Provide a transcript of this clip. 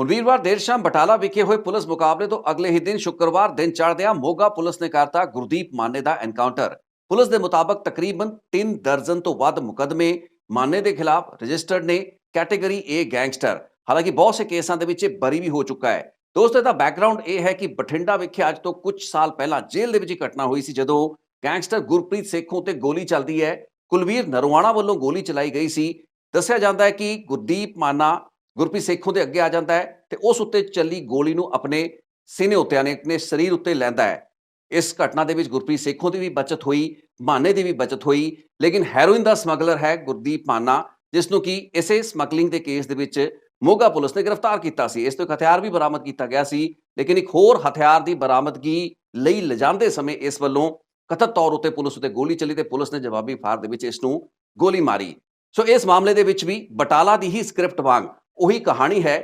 ਹੁਣ ਵੀਰਵਾਰ ਦੇਰ ਸ਼ਾਮ ਬਟਾਲਾ ਵਿਖੇ ਹੋਏ ਪੁਲਿਸ ਮੁਕਾਬਲੇ ਤੋਂ ਅਗਲੇ ਹੀ ਦਿਨ ਸ਼ੁੱਕਰਵਾਰ ਦਿਨ ਚੜ੍ਹਦਿਆਂ ਮੋਗਾ ਪੁਲਿਸ ਨੇ ਕਰਤਾ ਗੁਰਦੀਪ ਮਾਨੇ ਦਾ ਐਨਕਾਊਂਟਰ ਪੁਲਿਸ ਦੇ ਮੁਤਾਬਕ ਤਕਰੀਬਨ 3 ਦਰਜਨ ਤੋਂ ਵੱਧ ਮੁਕਦਮੇ ਮਾਨੇ ਦੇ ਖਿਲਾਫ ਰਜਿਸਟਰਡ ਨੇ, ਕੈਟਾਗਰੀ A ਗੈਂਗਸਟਰ। ਹਾਲਾਂਕਿ ਬਹੁਤ ਸੇ ਕੇਸਾਂ ਦੇ ਵਿੱਚ ਇਹ ਬਰੀ ਵੀ ਹੋ ਚੁੱਕਾ ਹੈ। ਦੋਸਤੋ, ਇਹਦਾ ਬੈਕਗ੍ਰਾਉਂਡ ਇਹ ਹੈ ਕਿ ਬਠਿੰਡਾ ਵਿਖੇ ਅੱਜ ਤੋਂ ਕੁਝ ਸਾਲ ਪਹਿਲਾਂ ਜੇਲ੍ਹ ਦੇ ਵਿੱਚ ਇੱਕ ਘਟਨਾ ਹੋਈ ਸੀ, ਜਦੋਂ ਗੈਂਗਸਟਰ ਗੁਰਪ੍ਰੀਤ ਸੇਖੋਂ ਤੇ ਗੋਲੀ ਚੱਲਦੀ ਹੈ। ਕੁਲਵੀਰ ਨਰਵਾਣਾ ਵੱਲੋਂ ਗੋਲੀ ਚਲਾਈ ਗਈ ਸੀ। ਦੱਸਿਆ ਜਾਂਦਾ ਹੈ ਕਿ ਗੁਰਦੀਪ ਮਾਨਾ ਗੁਰਪ੍ਰੀਤ ਸੇਖੋਂ ਦੇ ਅੱਗੇ ਆ ਜਾਂਦਾ ਹੈ ਤੇ ਉਸ ਉੱਤੇ ਚੱਲੀ ਗੋਲੀ ਨੂੰ ਆਪਣੇ ਸੀਨੇ ਉੱਤੇ ਯਾਨੀ ਆਪਣੇ ਸਰੀਰ ਉੱਤੇ ਲੈਂਦਾ ਹੈ। ਇਸ ਘਟਨਾ ਦੇ ਵਿੱਚ ਗੁਰਪ੍ਰੀਤ ਸੇਖੋਂ ਦੀ ਵੀ ਬਚਤ ਹੋਈ, ਮਾਨੇ ਦੀ ਵੀ ਬਚਤ ਹੋਈ, ਲੇਕਿਨ ਹੈਰੋਇਨ ਦਾ ਸਮਗਲਰ ਹੈ ਗੁਰਦੀਪ ਮਾਨਾ, ਜਿਸ ਨੂੰ ਕਿ ਇਸੇ ਸਮਗਲਿੰਗ ਦੇ ਕੇਸ ਦੇ ਵਿੱਚ ਮੋਗਾ ਪੁਲਿਸ ਨੇ ਗ੍ਰਿਫਤਾਰ ਕੀਤਾ ਸੀ। ਇਸ ਤੋਂ ਇੱਕ ਹਥਿਆਰ ਵੀ ਬਰਾਮਦ ਕੀਤਾ ਗਿਆ ਸੀ, ਲੇਕਿਨ ਇੱਕ ਹੋਰ ਹਥਿਆਰ ਦੀ ਬਰਾਮਦਗੀ ਲਈ ਲਿਜਾਂਦੇ ਸਮੇਂ ਇਸ ਵੱਲੋਂ ਕਥਿਤ ਤੌਰ ਉੱਤੇ ਪੁਲਿਸ ਉੱਤੇ ਗੋਲੀ ਚੱਲੀ ਤੇ ਪੁਲਿਸ ਨੇ ਜਵਾਬੀ ਫਾਰ ਦੇ ਵਿੱਚ ਇਸ ਨੂੰ ਗੋਲੀ ਮਾਰੀ। ਸੋ ਇਸ ਮਾਮਲੇ ਦੇ ਵਿੱਚ ਵੀ ਬਟਾਲਾ ਦੀ ਹੀ ਸਕ੍ਰਿਪਟ ਵਾਂਗ ਉਹੀ ਕਹਾਣੀ ਹੈ